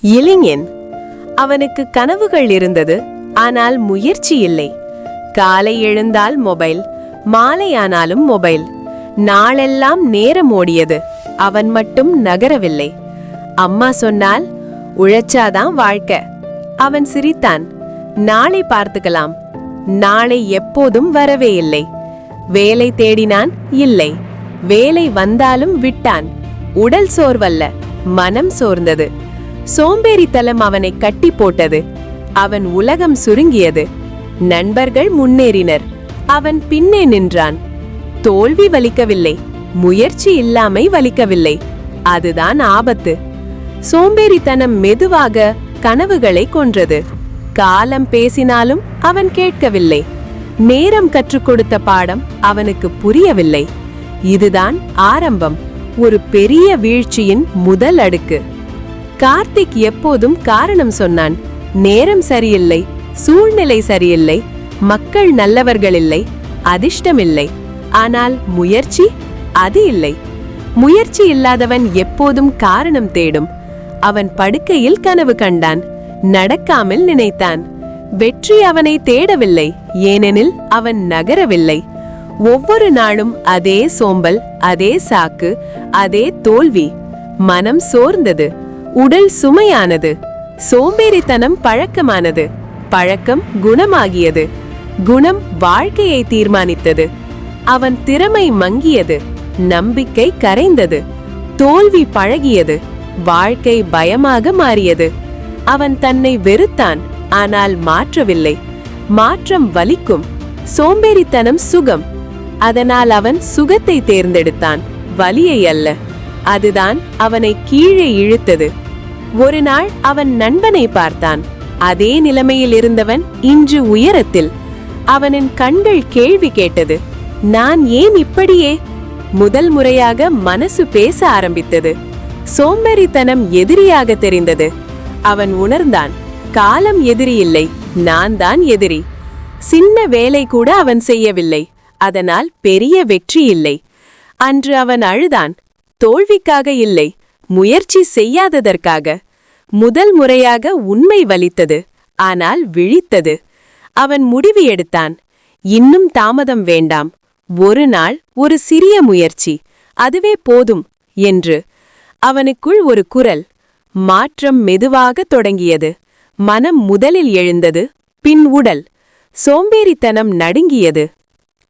இளைஞன். அவனுக்கு கனவுகள் இருந்தது ஆனால் முயற்சி இல்லை. காலை எழுந்தால் மொபைல் மாலையானாலும் மொபைல். நாளெல்லாம் நேரம் ஓடியது அவன் மட்டும் நகரவில்லை. அம்மா சொன்னால் உழைச்சாதான் வாழ்க்கை. அவன் சிரித்தான் நாளை பார்த்துக்கலாம். நாளை எப்போதும் வரவே இல்லை. வேலை தேடினான் இல்லை. வேலை வந்தாலும் விட்டான். உடல் சோர்வல்ல மனம் சோர்ந்தது. சோம்பேறித்தலம் அவனை கட்டி போட்டது. அவன் உலகம் சுருங்கியது. நண்பர்கள் முன்னேறினர். அவன் பின்னே நின்றான். தோல்வி வலிக்கவில்லை. முயற்சி இல்லாமை வலிக்கவில்லை. அதுதான் ஆபத்து. சோம்பேறித்தனம் மெதுவாக கனவுகளை கொன்றது. காலம் பேசினாலும் அவன் கேட்கவில்லை. நேரம் கற்றுக் கொடுத்த பாடம் அவனுக்கு புரியவில்லை. இதுதான் ஆரம்பம். ஒரு பெரிய வீழ்ச்சியின் முதல் அடுக்கு. கார்த்திக் எப்போதும் காரணம் சொன்னான். நேரம் சரியில்லை சூழ்நிலை சரியில்லை மக்கள் நல்லவர்கள் இல்லை அதிர்ஷ்டமில்லை. ஆனால் முயற்சி? அது இல்லை. முயற்சி இல்லாதவன் எப்போதும் காரணம் தேடும். அவன் படுக்கையில் கனவு கண்டான் நடக்காமல் நினைத்தான். வெற்றி அவனை தேடவில்லை ஏனெனில் அவன் நகரவில்லை. ஒவ்வொரு நாளும் அதே சோம்பல் அதே சாக்கு அதே தோல்வி. மனம் சோர்ந்தது. உடல் சுமையானது. சோம்பேறித்தனம் பழக்கமானது. பழக்கம் குணமாகியது. குணம் வாழ்க்கையை தீர்மானித்தது. அவன் திறமை மங்கியது. நம்பிக்கை கரைந்தது. தோல்வி பழகியது. வாழ்க்கை பயமாக மாறியது. அவன் தன்னை வெறுத்தான் ஆனால் மாற்றவில்லை. மாற்றம் வலிக்கும். சோம்பேறித்தனம் சுகம். அதனால் அவன் சுகத்தை தேர்ந்தெடுத்தான். வலியை அல்ல. அதுதான் அவனை கீழே இழுத்தது. ஒரு நாள் அவன் நண்பனை பார்த்தான். அதே நிலைமையில் இருந்தவன் இன்று உயரத்தில். அவனின் கண்கள் கேள்வி கேட்டது. நான் ஏன் இப்படியே? முதல் முறையாக மனசு பேச ஆரம்பித்தது. சோம்பேறித்தனம் எதிரியாக தெரிந்தது. அவன் உணர்ந்தான். காலம் எதிரி இல்லை. நான் தான் எதிரி. சின்ன வேலை கூட அவன் செய்யவில்லை. அதனால் பெரிய வெற்றி இல்லை. அன்று அவன் அழுதான். தோல்விக்காக இல்லை. முயற்சி செய்யாததற்காக. முதல் முறையாக உண்மை வலித்தது. ஆனால் விழித்தது. அவன் முடிவு எடுத்தான். இன்னும் தாமதம் வேண்டாம். ஒரு நாள் ஒரு சிறிய முயற்சி. அதுவே போதும் என்று. அவனுக்குள் ஒரு குரல். மாற்றம் மெதுவாக தொடங்கியது. மனம் முதலில் எழுந்தது. பின் உடல். சோம்பேறித்தனம் நடுங்கியது.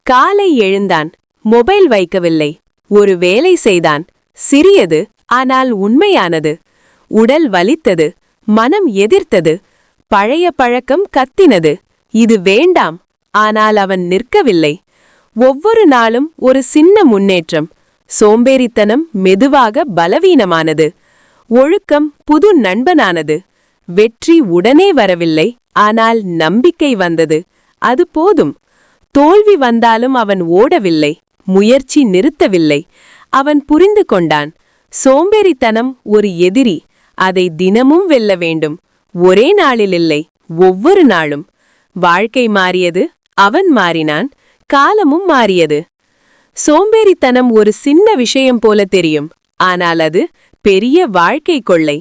காலை எழுந்தான். மொபைல் வைக்கவில்லை. ஒரு வேலை செய்தான். சிறியது. ஆனால் உண்மையானது. உடல் வலித்தது மனம் எதிர்த்தது பழைய பழக்கம் கத்தினது. இது வேண்டாம் ஆனால் அவன் நிற்கவில்லை. ஒவ்வொரு நாளும் ஒரு சின்ன முன்னேற்றம் சோம்பேறித்தனம் மெதுவாக பலவீனமானது. ஒழுக்கம் புது நண்பனானது. வெற்றி உடனே வரவில்லை ஆனால் நம்பிக்கை வந்தது. அது போதும். தோல்வி வந்தாலும் அவன் ஓடவில்லை முயற்சி நிறுத்தவில்லை. அவன் புரிந்து கொண்டான். சோம்பேறித்தனம் ஒரு எதிரி. அதை தினமும் வெல்ல வேண்டும். ஒரே நாளில் இல்லை ஒவ்வொரு நாளும். வாழ்க்கை மாறியது அவன் மாறினான் காலமும் மாறியது. சோம்பேறித்தனம் ஒரு சின்ன விஷயம் போல தெரியும். ஆனால் அது பெரிய வாழ்க்கை கொள்ளை.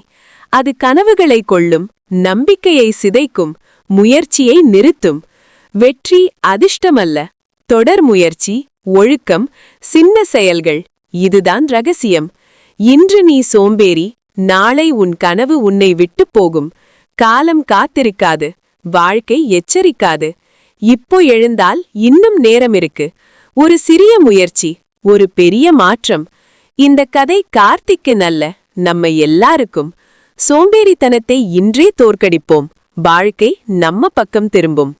அது கனவுகளை கொள்ளும் நம்பிக்கையை சிதைக்கும் முயற்சியை நிறுத்தும். வெற்றி அதிர்ஷ்டமல்ல. தொடர் முயற்சி ஒழுக்கம் சின்ன செயல்கள் இதுதான் ரகசியம். இன்று நீ சோம்பேறி நாளை உன் கனவு உன்னை விட்டு போகும். காலம் காத்திருக்காது வாழ்க்கை எச்சரிக்காது. இப்போ எழுந்தால் இன்னும் நேரம் இருக்கு ஒரு சிறிய முயற்சி ஒரு பெரிய மாற்றம். இந்த கதை கார்த்திக்கு நல்ல நம்ம எல்லாருக்கும். சோம்பேறித்தனத்தை இன்றே தோற்கடிப்போம். வாழ்க்கை நம்ம பக்கம் திரும்பும்.